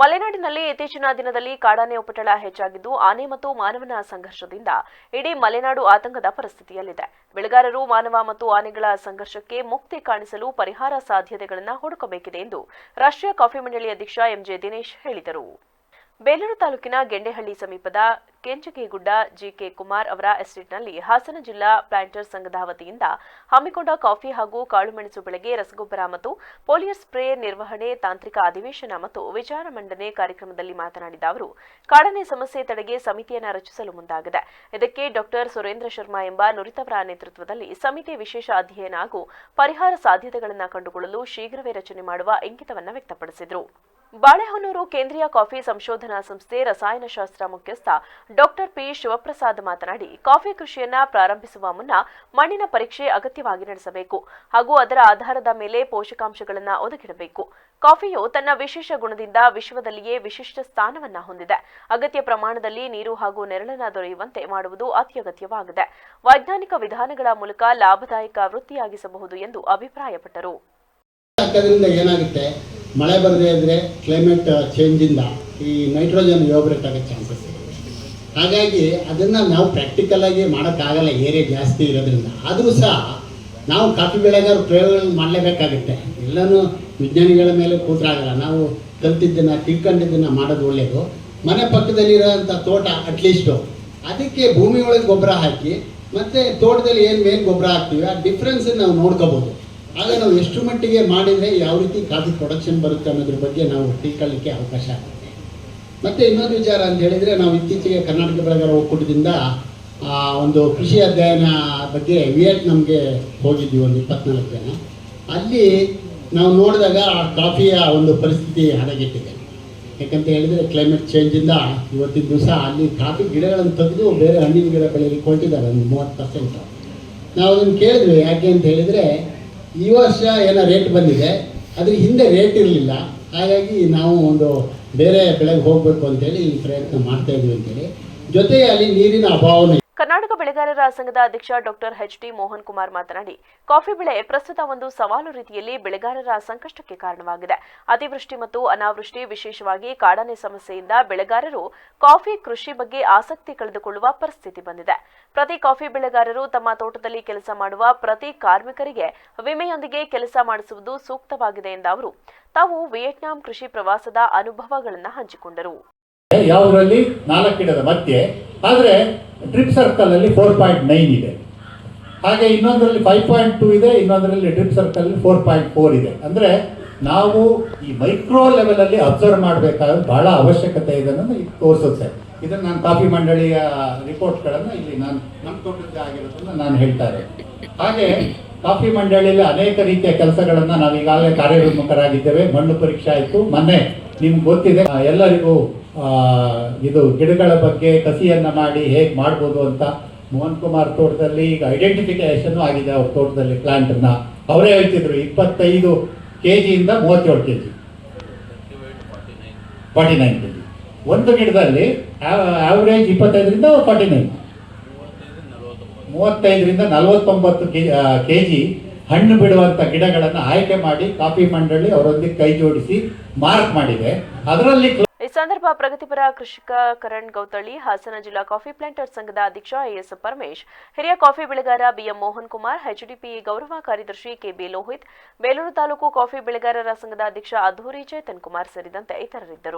ಮಲೆನಾಡಿನಲ್ಲಿ ಇತ್ತೀಚಿನ ದಿನದಲ್ಲಿ ಕಾಡಾನೆ ಉಪಟಳ ಹೆಚ್ಚಾಗಿದ್ದು, ಆನೆ ಮತ್ತು ಮಾನವನ ಸಂಘರ್ಷದಿಂದ ಇಡೀ ಮಲೆನಾಡು ಆತಂಕದ ಪರಿಸ್ಥಿತಿಯಲ್ಲಿದೆ. ಬೆಳೆಗಾರರು, ಮಾನವ ಮತ್ತು ಆನೆಗಳ ಸಂಘರ್ಷಕ್ಕೆ ಮುಕ್ತಿ ಕಾಣಿಸಲು ಪರಿಹಾರ ಸಾಧ್ಯತೆಗಳನ್ನು ಹುಡುಕಬೇಕಿದೆ ಎಂದು ರಾಷ್ಟ್ರೀಯ ಕಾಫಿ ಮಂಡಳಿ ಅಧ್ಯಕ್ಷ ಎಂಜೆ ದಿನೇಶ್ ಹೇಳಿದರು. ಬೇಲೂರು ತಾಲೂಕಿನ ಗೆಂಡೆಹಳ್ಳಿ ಸಮೀಪದ ಕೆಂಚಗೇಗುಡ್ಡ ಜಿಕೆ ಕುಮಾರ್ ಅವರ ಎಸ್ಟೇಟ್ನಲ್ಲಿ ಹಾಸನ ಜಿಲ್ಲಾ ಪ್ಲಾಂಟರ್ ಸಂಘದ ವತಿಯಿಂದ ಹಮ್ಮಿಕೊಂಡ ಕಾಫಿ ಹಾಗೂ ಕಾಳುಮೆಣಸು ಬೆಳೆಗೆ ರಸಗೊಬ್ಬರ ಮತ್ತು ಪೋಲಿಯರ್ ಸ್ಪ್ರೇ ನಿರ್ವಹಣೆ ತಾಂತ್ರಿಕ ಅಧಿವೇಶನ ಮತ್ತು ವಿಚಾರ ಮಂಡನೆ ಕಾರ್ಯಕ್ರಮದಲ್ಲಿ ಮಾತನಾಡಿದ ಅವರು, ಕಾಡನೆ ಸಮಸ್ಯೆ ತಡೆಗೆ ಸಮಿತಿಯನ್ನು ರಚಿಸಲು ಮುಂದಾಗಿದೆ. ಇದಕ್ಕೆ ಡಾಕ್ಟರ್ ಸುರೇಂದ್ರ ಶರ್ಮಾ ಎಂಬ ನುರಿತವರ ನೇತೃತ್ವದಲ್ಲಿ ಸಮಿತಿ ವಿಶೇಷ ಅಧ್ಯಯನ ಹಾಗೂ ಪರಿಹಾರ ಸಾಧ್ಯತೆಗಳನ್ನು ಕಂಡುಕೊಳ್ಳಲು ಶೀಘ್ರವೇ ರಚನೆ ಮಾಡುವ ಇಂಗಿತವನ್ನು ವ್ಯಕ್ತಪಡಿಸಿದರು. ಬಾಳೆಹೊನ್ನೂರು ಕೇಂದ್ರೀಯ ಕಾಫಿ ಸಂಶೋಧನಾ ಸಂಸ್ಥೆ ರಸಾಯನಶಾಸ್ತ್ರ ಮುಖ್ಯಸ್ಥ ಡಾಕ್ಟರ್ ಪಿ ಶಿವಪ್ರಸಾದ್ ಮಾತನಾಡಿ, ಕಾಫಿ ಕೃಷಿಯನ್ನ ಪ್ರಾರಂಭಿಸುವ ಮುನ್ನ ಮಣ್ಣಿನ ಪರೀಕ್ಷೆ ಅಗತ್ಯವಾಗಿ ನಡೆಸಬೇಕು ಹಾಗೂ ಅದರ ಆಧಾರದ ಮೇಲೆ ಪೋಷಕಾಂಶಗಳನ್ನು ಒದಗಿಡಬೇಕು. ಕಾಫಿಯು ತನ್ನ ವಿಶೇಷ ಗುಣದಿಂದ ವಿಶ್ವದಲ್ಲಿಯೇ ವಿಶಿಷ್ಟ ಸ್ಥಾನವನ್ನ ಹೊಂದಿದೆ. ಅಗತ್ಯ ಪ್ರಮಾಣದಲ್ಲಿ ನೀರು ಹಾಗೂ ನೆರಳನ್ನ ದೊರೆಯುವಂತೆ ಮಾಡುವುದು ಅತ್ಯಗತ್ಯವಾಗಿದೆ. ವೈಜ್ಞಾನಿಕ ವಿಧಾನಗಳ ಮೂಲಕ ಲಾಭದಾಯಕ ವೃತ್ತಿಯಾಗಿಸಬಹುದು ಎಂದು ಅಭಿಪ್ರಾಯಪಟ್ಟರು. ಮಳೆ ಬರದೇ ಇದ್ರೆ ಕ್ಲೈಮೇಟ್ ಇಂದ ಈ ನೈಟ್ರೋಜನ್ ಯೋಬ್ರೇಟ್ ಆಗೋ ಚಾನ್ಸಸ್ ಹಾಗಾಗಿ ಅದನ್ನು ನಾವು ಪ್ರಾಕ್ಟಿಕಲ್ ಆಗಿ ಮಾಡೋಕ್ಕಾಗಲ್ಲ, ಏರಿಯಾ ಜಾಸ್ತಿ ಇರೋದ್ರಿಂದ. ಆದರೂ ಸಹ ನಾವು ಕಾಫಿ ಬೆಳೆಗಾರ ಪ್ರಯೋಗಗಳನ್ನ ಮಾಡಲೇಬೇಕಾಗುತ್ತೆ. ಎಲ್ಲನೂ ವಿಜ್ಞಾನಿಗಳ ಮೇಲೆ ಕೂತ್ರಾಗಲ್ಲ. ನಾವು ಕಲ್ತಿದ್ದನ್ನು, ತಿಳ್ಕೊಂಡಿದ್ದನ್ನು ಮಾಡೋದು ಒಳ್ಳೆಯದು ಮನೆ ಪಕ್ಕದಲ್ಲಿರೋಂಥ ತೋಟ ಅಟ್ಲೀಸ್ಟು ಅದಕ್ಕೆ ಭೂಮಿ ಒಳಗೆ ಗೊಬ್ಬರ ಹಾಕಿ, ಮತ್ತು ತೋಟದಲ್ಲಿ ಏನು ಮೇಲೆ ಗೊಬ್ಬರ ಹಾಕ್ತೀವಿ, ಆ ಡಿಫ್ರೆನ್ಸನ್ನು ನಾವು ನೋಡ್ಕೋಬೋದು. ಆಗ ನಾವು ಎಷ್ಟು ಮಟ್ಟಿಗೆ ಮಾಡಿದರೆ ಯಾವ ರೀತಿ ಕಾಫಿ ಪ್ರೊಡಕ್ಷನ್ ಬರುತ್ತೆ ಅನ್ನೋದ್ರ ಬಗ್ಗೆ ನಾವು ತಿಳ್ಕೊಳ್ಳಿಕ್ಕೆ ಅವಕಾಶ ಆಗುತ್ತೆ. ಮತ್ತು ಇನ್ನೊಂದು ವಿಚಾರ ಅಂತ ಹೇಳಿದರೆ ನಾವು ಇತ್ತೀಚೆಗೆ ಕರ್ನಾಟಕ ಬೆಳೆಗಾರ ಒಕ್ಕೂಟದಿಂದ ಆ, ಒಂದು ಕೃಷಿ ಅಧ್ಯಯನ ಬಗ್ಗೆ ವಿಯೆಟ್ನಾಮ್ಗೆ ಹೋಗಿದ್ವಿ ಒಂದು ಇಪ್ಪತ್ನಾಲ್ಕು ಜನ. ಅಲ್ಲಿ ನಾವು ನೋಡಿದಾಗ ಆ ಕಾಫಿಯ ಒಂದು ಪರಿಸ್ಥಿತಿ ಹದಗೆಟ್ಟಿದೆ. ಯಾಕಂತ ಹೇಳಿದರೆ ಕ್ಲೈಮೇಟ್ ಚೇಂಜಿಂದ ಇವತ್ತಿನ ದಿವಸ ಅಲ್ಲಿ ಕಾಫಿ ಗಿಡಗಳನ್ನು ತೆಗೆದು ಬೇರೆ ಹಣ್ಣಿನ ಗಿಡ ಬೆಳೆಯಲಿಕ್ಕೆ ಕೊಟ್ಟಿದ್ದಾರೆ ಒಂದು ಮೂವತ್ತು ಪರ್ಸೆಂಟ್ ನಾವು ಅದನ್ನು ಕೇಳಿದ್ವಿ ಯಾಕೆ ಅಂತ ಹೇಳಿದರೆ ಈ ವರ್ಷ ಏನೋ ರೇಟ್ ಬಂದಿದೆ ಅದ್ರ ಹಿಂದೆ ರೇಟ್ ಇರಲಿಲ್ಲ. ಹಾಗಾಗಿ ನಾವು ಒಂದು ಬೇರೆ ಬೆಳೆಗೆ ಹೋಗಬೇಕು ಅಂತೇಳಿ ಈ ಪ್ರಯತ್ನ ಮಾಡ್ತಾ ಇದ್ವಿ ಅಂತೇಳಿ ಜೊತೆಗೆ ಅಲ್ಲಿ ನೀರಿನ ಅಭಾವನೂ. ಕರ್ನಾಟಕ ಬೆಳೆಗಾರರ ಸಂಘದ ಅಧ್ಯಕ್ಷ doctor H D Mohan Kumar ಮಾತನಾಡಿ, ಕಾಫಿ ಬೆಳೆ ಪ್ರಸ್ತುತ ಒಂದು ಸವಾಲು ರೀತಿಯಲ್ಲಿ ಬೆಳೆಗಾರರ ಸಂಕಷ್ಟಕ್ಕೆ ಕಾರಣವಾಗಿದೆ. ಅತಿವೃಷ್ಟಿ ಮತ್ತು ಅನಾವೃಷ್ಟಿ, ವಿಶೇಷವಾಗಿ ಕಾಡಾನೆ ಸಮಸ್ಯೆಯಿಂದ ಬೆಳೆಗಾರರು ಕಾಫಿ ಕೃಷಿ ಬಗ್ಗೆ ಆಸಕ್ತಿ ಕಳೆದುಕೊಳ್ಳುವ ಪರಿಸ್ಥಿತಿ ಬಂದಿದೆ. ಪ್ರತಿ ಕಾಫಿ ಬೆಳೆಗಾರರು ತಮ್ಮ ತೋಟದಲ್ಲಿ ಕೆಲಸ ಮಾಡುವ ಪ್ರತಿ ಕಾರ್ಮಿಕರಿಗೆ ವಿಮೆಯೊಂದಿಗೆ ಕೆಲಸ ಮಾಡಿಸುವುದು ಸೂಕ್ತವಾಗಿದೆ ಎಂದ ಅವರು, ತಾವು ವಿಯೆಟ್ನಾಂ ಕೃಷಿ ಪ್ರವಾಸದ ಅನುಭವಗಳನ್ನು ಹಂಚಿಕೊಂಡರು. ಯಾವುದರಲ್ಲಿ? ನಾಲ್ಕು ಗಿಡದ ಮಧ್ಯೆ ಆದರೆ ಡ್ರಿಪ್ ಸರ್ಕಲ್ ಅಲ್ಲಿ ಫೋರ್ ಪಾಯಿಂಟ್ ನೈನ್ ಇದೆ. ಹಾಗೆ ಇನ್ನೊಂದರಲ್ಲಿ ಫೈವ್ ಪಾಯಿಂಟ್ ಟೂ ಇದೆ, ಇನ್ನೊಂದರಲ್ಲಿ drip circle four point four ಇದೆ. ಅಂದರೆ ನಾವು ಈ ಮೈಕ್ರೋ ಲೆವೆಲಲ್ಲಿ ಅಬ್ಸರ್ವ್ ಮಾಡಬೇಕಾದ ಬಹಳ ಅವಶ್ಯಕತೆ ಇದೆ ಅನ್ನೋದು ತೋರಿಸುತ್ತೆ. ಇದನ್ನು ನಾನು ಕಾಫಿ ಮಂಡಳಿಯ ರಿಪೋರ್ಟ್ಗಳನ್ನು ಇಲ್ಲಿ ನಾನು ನಮ್ಮ ತೋಟದ ಆಗಿರೋದನ್ನು ನಾನು ಹೇಳ್ತಾರೆ ಹಾಗೆ ಕಾಫಿ ಮಂಡಳಿಯಲ್ಲಿ ಅನೇಕ ರೀತಿಯ ಕೆಲಸಗಳನ್ನು ನಾವು ಈಗಾಗಲೇ ಕಾರ್ಯೋನ್ಮುಖರಾಗಿದ್ದೇವೆ ಮಣ್ಣು ಪರೀಕ್ಷೆ ಆಯಿತು. ಮೊನ್ನೆ ನಿಮ್ಗೆ ಗೊತ್ತಿದೆ ಎಲ್ಲರಿಗೂ ಇದು ಗಿಡಗಳ ಬಗ್ಗೆ ಕಸಿಯನ್ನ ಮಾಡಿ ಹೇಗೆ ಮಾಡ್ಬೋದು ಅಂತ ಮೋಹನ್ ಕುಮಾರ್ ತೋಟದಲ್ಲಿ ಈಗ ಐಡೆಂಟಿಫಿಕೇಶನ್ ಆಗಿದೆ ಅವ್ರ ತೋಟದಲ್ಲಿ ಪ್ಲಾಂಟನ್ನು ಅವರೇ ಹೇಳ್ತಿದ್ರು, ಇಪ್ಪತ್ತೈದು ಕೆ ಜಿಯಿಂದ ಮೂವತ್ತೇಳು K G forty nine K G ಒಂದು ಗಿಡದಲ್ಲಿ ಆವ್ರೇಜ್ ಇಪ್ಪತ್ತೈದರಿಂದ ಫಾರ್ಟಿ ನೈನ್ ಮೂವತ್ತೈದರಿಂದ ನಲವತ್ತೊಂಬತ್ತು ಕೆ ಜಿ ಹಣ್ಣು ಬಿಡುವಂಥ ಗಿಡಗಳನ್ನು ಆಯ್ಕೆ ಮಾಡಿ ಕಾಫಿ ಮಂಡಳಿ ಅವರೊಂದಿಗೆ ಕೈ ಜೋಡಿಸಿ ಮಾರ್ಕ್ ಮಾಡಿದೆ. ಅದರಲ್ಲಿ ಈ ಸಂದರ್ಭ ಪ್ರಗತಿಪರ ಕೃಷಿಕ ಕರಣ್ ಗೌತಳ್ಳಿ ಹಾಸನ ಜಿಲ್ಲಾ ಕಾಫಿ ಪ್ಲಾಂಟರ್ ಸಂಘದ ಅಧ್ಯಕ್ಷ ಎಎಸ್ ಪರಮೇಶ್, ಹಿರಿಯ ಕಾಫಿ ಬೆಳೆಗಾರ ಬಿಎಂ ಮೋಹನ್ ಕುಮಾರ್ ಹೆಚ್ಡಿಪಿ ಗೌರವ ಕಾರ್ಯದರ್ಶಿ ಕೆಬಿ ಲೋಹಿತ್, ಬೇಲೂರು ತಾಲೂಕು ಕಾಫಿ ಬೆಳೆಗಾರರ ಸಂಘದ ಅಧ್ಯಕ್ಷ ಅಧೂರಿ ಚೇತನ್ ಕುಮಾರ್ ಸೇರಿದಂತೆ ಇತರರಿದ್ದರು.